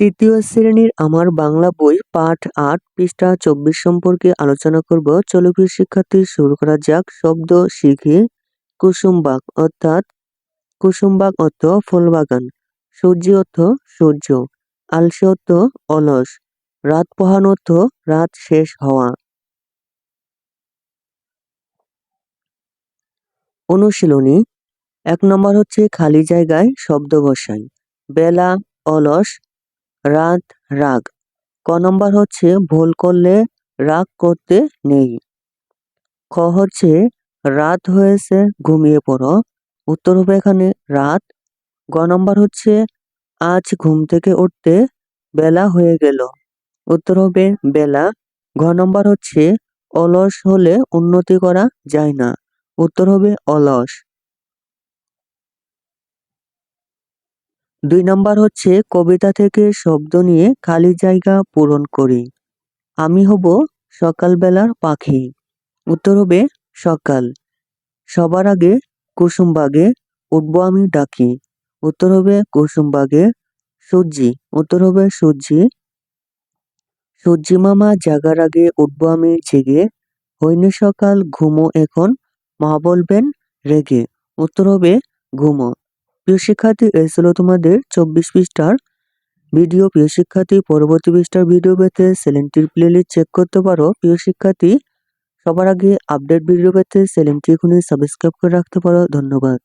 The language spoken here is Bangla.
তৃতীয় শ্রেণির আমার বাংলা বই, পাঠ আট, পৃষ্ঠা চব্বিশ সম্পর্কে আলোচনা করব। চলো শিক্ষার্থী, শুরু করা যাক। শব্দ শিখি কুসুমবাগ, অর্থাৎ কুসুমবাগ অর্থ ফুলবাগান। সূর্য অর্থ সূর্য, আলসে অর্থ অলস, রাত পোহান অর্থ রাত শেষ হওয়া। অনুশীলনী, এক নম্বর হচ্ছে খালি জায়গায় শব্দ বসাই। বেলা, অলস রাত, রাগ। ক নম্বর হচ্ছে, ভুল করলে রাগ করতে নেই। খ হচ্ছে, রাত হয়েছে, ঘুমিয়ে পড়ো। উত্তর হবে এখানে, রাত। গ নম্বর হচ্ছে, আজ ঘুম থেকে উঠতে বেলা হয়ে গেল। উত্তর হবে, বেলা। ঘ নম্বর হচ্ছে, অলস হলে উন্নতি করা যায় না। উত্তর হবে, অলস। দুই নম্বর হচ্ছে কবিতা থেকে শব্দ নিয়ে খালি জায়গা পূরণ করি। আমি হব সকালবেলার পাখি। উত্তর হবে সকাল। সবার আগে কুসুমবাগে উঠব আমি ডাকি। উত্তর হবে কুসুমবাগে সূর্যি। উত্তর হবে সূর্যি। সূর্যি মামা জাগার আগে উঠব আমি জেগে। হইনি সকাল ঘুমো এখন, মা বলবেন রেগে। উত্তর হবে ঘুমো। প্রিয় শিক্ষার্থী, এই ছিল তোমাদের চব্বিশ পৃষ্ঠার ভিডিও প্রিয় শিক্ষার্থী, পরবর্তী পৃষ্ঠার ভিডিও পেতে সেলেনটির প্লেলিস্ট চেক করতে পারো। প্রিয় শিক্ষার্থী, সবার আগে আপডেট ভিডিও পেতে সেলেনটি এখনই সাবস্ক্রাইব করে রাখতে পারো। ধন্যবাদ।